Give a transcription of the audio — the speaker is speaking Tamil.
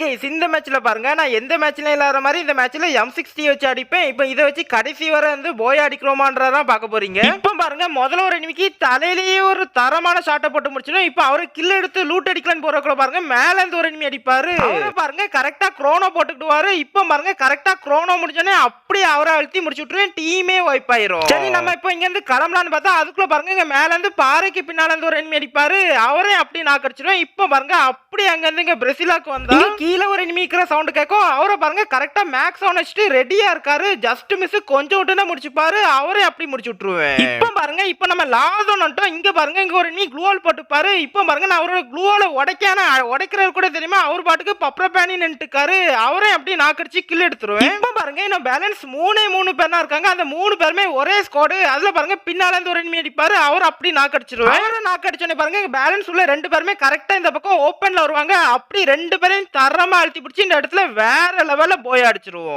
guys, இந்த மேட்ச்ல பாருங்க. நான் எந்த மேட்ச்லயும் இல்லாத மாதிரி இந்த மேட்ச்ல எம் சிக்ஸ்டி வச்சு அடிப்பேன். இப்போ இதை வச்சு கடைசி வரை வந்து போய் அடிக்கிறோமான்றதான் பார்க்க போறீங்க. இப்போ பாருங்க முதல்ல ஒரு எனிமிக்கு தலையிலேயே ஒரு தரமான ஷாட்டை போட்டு முடிச்சிடும் இப்போ அவரு கில் எடுத்து லூட் அடிக்கலான்னு போறக்குள்ள பாருங்க மேல இருந்து ஒரு எனிமி அடிப்பாரு. அவரை பாருங்க கரெக்டா குரோனோ போட்டுக்கிடுவாரு. இப்போ பாருங்க கரெக்டா குரோனோ முடிஞ்சோடனே அப்படியே அவரை அழுத்தி முடிச்சு விட்டுருவேன். டீமே வைப் ஆயிரும். சரி நம்ம இப்போ இங்க இருந்து கிளம்பலான்னு பார்த்தா அதுக்குள்ள பாருங்க இங்க மேல இருந்து பாறைக்கு பின்னால இருந்து ஒரு எனிமி அடிப்பாரு. அவரே அப்படியே நான் கடிச்சிருவேன் இப்போ பாருங்க அப்படி அங்க இருந்து இங்க பிரசிலாக்கு வந்தா இங்க கீழே ஒரு எனிமி இருக்கிற சவுண்ட் கேட்கும் அவரை பாருங்க கரெக்டா மேக்ஸ் சவுண்ட் வச்சுட்டு ரெடியா இருக்காரு. ஜஸ்ட் மிஸ் கொஞ்சம் விட்டுனா முடிச்சுப்பாரு. அவரே அப்படி முடிச்சு விட்டுருவேன். இப்போ பாருங்க இப்போ நம்ம லாதோன் வந்துட்டோம். இங்க பாருங்க இங்க ஒரு நீ க்ளூவால் போட்டுப்பாரு. இப்போ பாருங்க நான் அவரோட க்ளூவால உடைக்கான உடைக்கிறது கூட தெரியுமா? அவர் பாட்டுக்கு பப்ர பேனி நின்றுக்காரு அவரே அப்படி நாக்கடிச்சு கில் எடுத்துருவேன். இப்போ பாருங்க இன்னும் பேலன்ஸ் மூணே மூணு பேர் தான் இருக்காங்க. அந்த மூணு பேருமே ஒரே ஸ்கோடு அதுல பாருங்க பின்னால இருந்து ஒரு enemy அடிப்பாரு. அவர் அப்படி நாக்கடிச்சிருவாரு அவரை நாக்கடிச்சோன்னே பாருங்க பேலன்ஸ் உள்ள ரெண்டு பேருமே கரெக்டா இந்த பக்கம் ஓப்பன்ல வருவாங்க. அப்படி ரெண்டு பேரையும் தரமா அழுத்தி பிடிச்சி இந்த இடத்துல வேற லெவல்ல போய் அடிச்சிருவோம்.